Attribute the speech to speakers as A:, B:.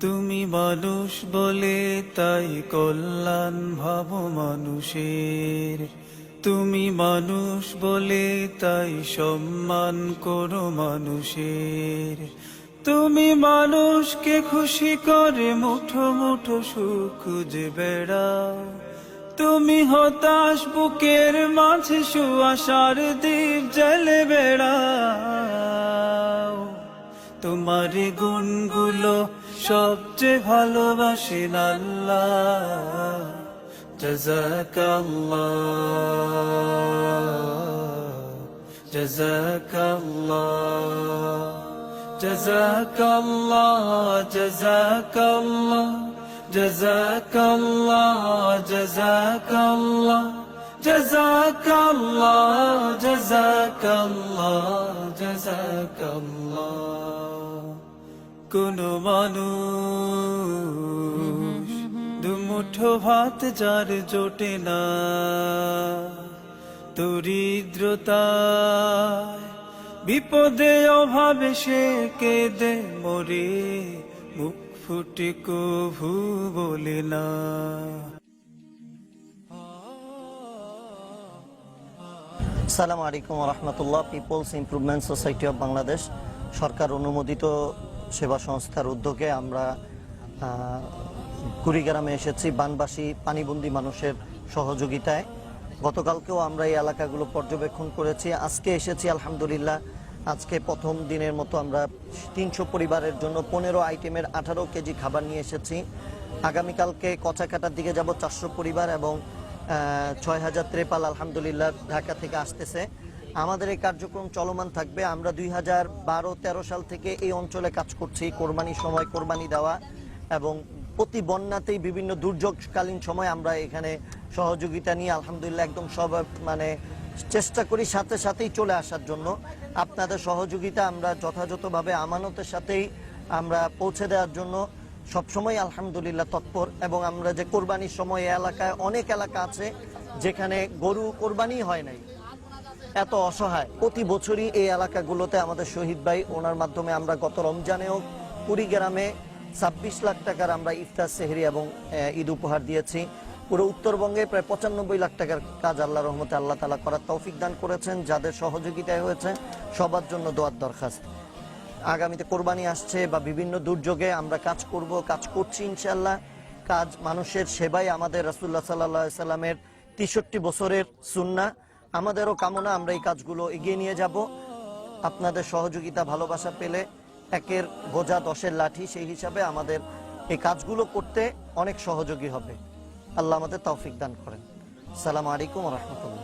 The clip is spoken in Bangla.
A: তুমি মানুষ বলে তাই কল্যাণ ভাব মানুষের। তুমি মানুষ বলে তাই সম্মান করো মানুষের। তুমি মানুষকে খুশি করে মুঠো মুঠো সুখ খুঁজে বেড়াও তুমি হতাশ বুকের মাঝে সুয়াশার দ্বীপ জেলে বেড়াও। তোমার গুণগুলো সবচেয়ে ভালোবাসেন আল্লাহ। জাজাকাল্লাহ জাজাকাল্লাহ জাজাকাল্লাহ জাজাকাল্লাহ جزاك الله جزاك الله جزاك الله جزاك الله جزاك الله কোন মানুষ দুমুঠো ভাত যার জোটে না দরিদ্রতা বিপদে অভাবে সে কেদে মরে মুখ ফুটে কভু বলে না।
B: সালাম আলাইকুম রহমতুল্লাহ peoples improvement society of Bangladesh. সরকার অনুমোদিত সেবা সংস্থার উদ্যোগে আমরা কুড়িগ্রামে এসেছি বানবাসী, পানিবন্দী মানুষের সহযোগিতায়। গতকালকেও আমরা এই এলাকাগুলো পর্যবেক্ষণ করেছি। আজকে এসেছি আলহামদুলিল্লাহ আজকে প্রথম দিনের মতো আমরা তিনশো পরিবারের জন্য পনেরো আইটেমের আঠারো কেজি খাবার নিয়ে এসেছি। আগামীকালকে কচাকাটার দিকে যাব চারশো পরিবার এবং ছয় হাজার ত্রেপাল আলহামদুলিল্লাহ ঢাকা থেকে আসতেছে। আমাদের এই কার্যক্রম চলমান থাকবে। আমরা দুই হাজার বারো তেরো সাল থেকে এই অঞ্চলে কাজ করছি। কোরবানির সময় কোরবানি দেওয়া এবং প্রতি বন্যাতেই বিভিন্ন দুর্যোগকালীন সময় আমরা এখানে সহযোগিতা নিয়ে আলহামদুলিল্লাহ একদম সব মানে চেষ্টা করি সাথে সাথেই চলে আসার জন্য। আপনাদের সহযোগিতা আমরা যথাযথভাবে, আমানতের সাথেই আমরা পৌঁছে দেওয়ার জন্য সবসময় আলহামদুলিল্লাহ তৎপর। এবং আমরা যে কোরবানির সময় এলাকায় অনেক এলাকা আছে যেখানে গরু কোরবানি হয় নাই। এত অসহায়। প্রতি বছরই এই এলাকাগুলোতে আমাদের শহীদ ভাই, ওনার মাধ্যমে আমরা গত রমজানেও কুড়িগ্রামে ছাব্বিশ লাখ টাকার আমরা ইফতার, সেহরি এবং ঈদ উপহার দিয়েছি। পুরো উত্তরবঙ্গে প্রায় পঁচানব্বই লাখ টাকার কাজ আল্লাহ রহমতে আল্লাহ তালা করার তৌফিক দান করেছেন, যাদের সহযোগিতায় হয়েছে, সবার জন্য দোয়ার দরখাস্ত। আগামীতে কোরবানি আসছে বা বিভিন্ন দুর্যোগে আমরা কাজ করব, কাজ করছি ইনশাল্লাহ কাজ, মানুষের সেবাই আমাদের রাসুল্লাহ সাল্লাহ সাল্লামের তেষট্টি বছরের সুন্না আমাদেরও কামনা, আমরা এই কাজগুলো এগিয়ে নিয়ে যাব। আপনাদের সহযোগিতা, ভালোবাসা পেলে একের বোঝা দশের লাঠি, সেই হিসাবে আমাদের এই কাজগুলো করতে অনেক সহযোগী হবে। আল্লাহ আমাদের তৌফিক দান করেন। সালাম আলাইকুম রহমতুল্লাহ।